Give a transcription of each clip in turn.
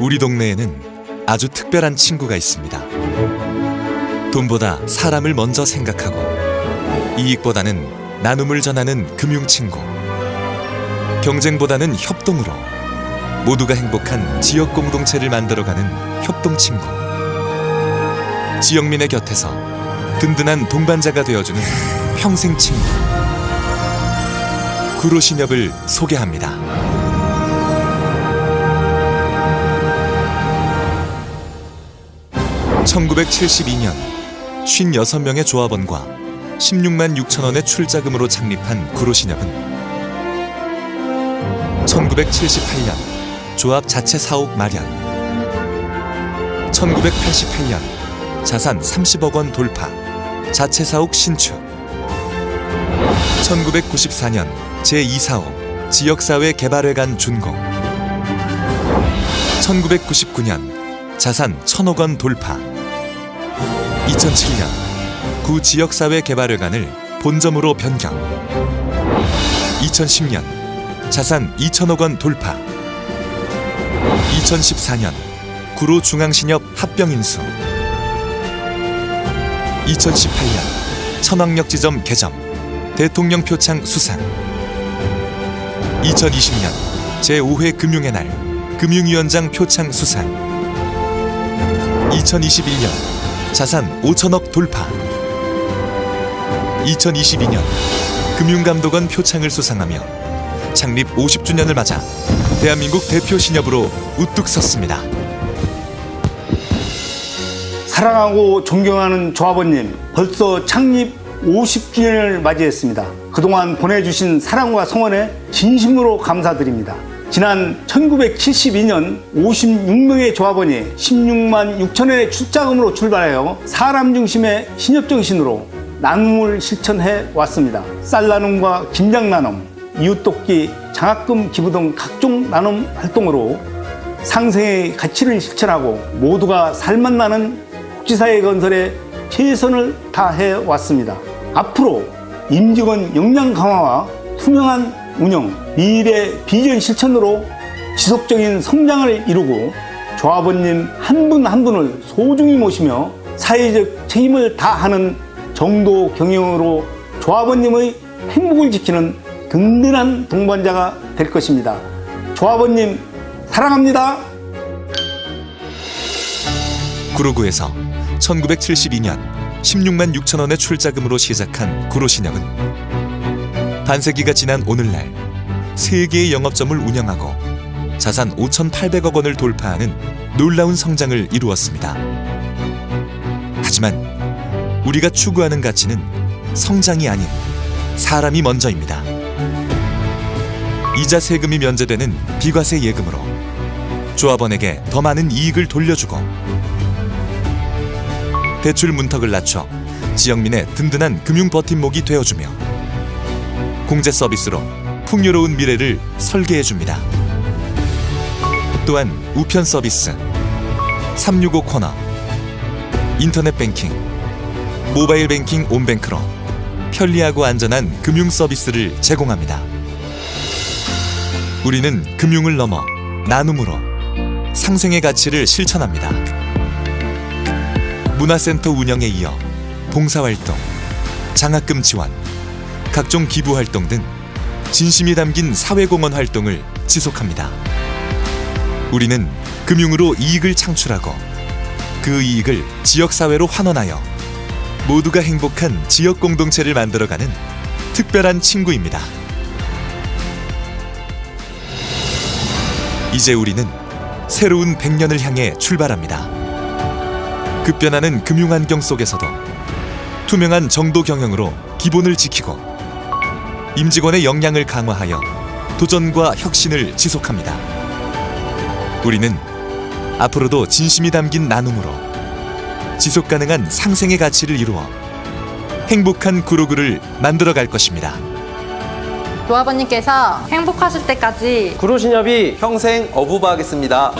우리 동네에는 아주 특별한 친구가 있습니다. 돈보다 사람을 먼저 생각하고 이익보다는 나눔을 전하는 금융 친구. 경쟁보다는 협동으로 모두가 행복한 지역 공동체를 만들어가는 협동 친구. 지역민의 곁에서 든든한 동반자가 되어주는 평생 친구. 구로신협을 소개합니다. (1972년) 56명의 조합원과 16만 6천 원의 출자금으로 창립한 구로신협은 1978년 조합 자체 사옥 마련 1988년 자산 30억 원 돌파 자체 사옥 신축 1994년 제2사옥 지역사회 개발회관 준공 1999년 자산 1000억 원 돌파 2007년 구 지역사회 개발회관을 본점으로 변경. 2010년 자산 2천억 원 돌파. 2014년 구로 중앙신협 합병 인수. 2018년 천왕역 지점 개점 대통령 표창 수상. 2020년 제5회 금융의 날 금융위원장 표창 수상. 2021년 자산 5천억 돌파 2022년 금융감독원 표창을 수상하며 창립 50주년을 맞아 대한민국 대표 신협으로 우뚝 섰습니다. 사랑하고 존경하는 조합원님, 벌써 창립 50주년을 맞이했습니다. 그동안 보내주신 사랑과 성원에 진심으로 감사드립니다. 지난 1972년 56명의 조합원이 16만 6천원의 출자금으로 출발하여 사람 중심의 신협 정신으로 나눔을 실천해 왔습니다. 쌀 나눔과 김장 나눔, 이웃 돕기, 장학금 기부 등 각종 나눔 활동으로 상생의 가치를 실천하고 모두가 살맛 나는 국지사회 건설에 최선을 다해 왔습니다. 앞으로 임직원 역량 강화와 투명한 운영, 미래 비전 실천으로 지속적인 성장을 이루고 조합원님 한분한 분을 소중히 모시며 사회적 책임을 다하는 정도 경영으로 조합원님의 행복을 지키는 든든한 동반자가 될 것입니다. 조합원님 사랑합니다. 구로구에서 1972년 16만 6천 원의 출자금으로 시작한 구로신협은 반세기가 지난 오늘날 세개의 영업점을 운영하고 자산 5,800억 원을 돌파하는 놀라운 성장을 이루었습니다. 하지만 우리가 추구하는 가치는 성장이 아닌 사람이 먼저입니다. 이자 세금이 면제되는 비과세 예금으로 조합원에게 더 많은 이익을 돌려주고 대출 문턱을 낮춰 지역민의 든든한 금융 버팀목이 되어주며 공제 서비스로 풍요로운 미래를 설계해 줍니다. 또한 우편 서비스, 365 코너, 인터넷 뱅킹, 모바일 뱅킹 온뱅크로 편리하고 안전한 금융 서비스를 제공합니다. 우리는 금융을 넘어 나눔으로 상생의 가치를 실천합니다. 문화센터 운영에 이어 봉사활동, 장학금 지원, 각종 기부 활동 등 진심이 담긴 사회공헌 활동을 지속합니다. 우리는 금융으로 이익을 창출하고 그 이익을 지역사회로 환원하여 모두가 행복한 지역 공동체를 만들어가는 특별한 친구입니다. 이제 우리는 새로운 100년을 향해 출발합니다. 급변하는 금융 환경 속에서도 투명한 정도 경영으로 기본을 지키고 임직원의 역량을 강화하여 도전과 혁신을 지속합니다. 우리는 앞으로도 진심이 담긴 나눔으로 지속 가능한 상생의 가치를 이루어 행복한 구로구를 만들어 갈 것입니다. 조합원님께서 행복하실 때까지 구로신협이 평생 어부바하겠습니다.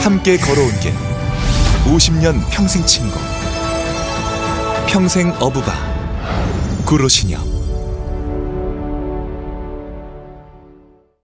함께 걸어온 길 50년 평생 친구 평생 어부바. 구로신협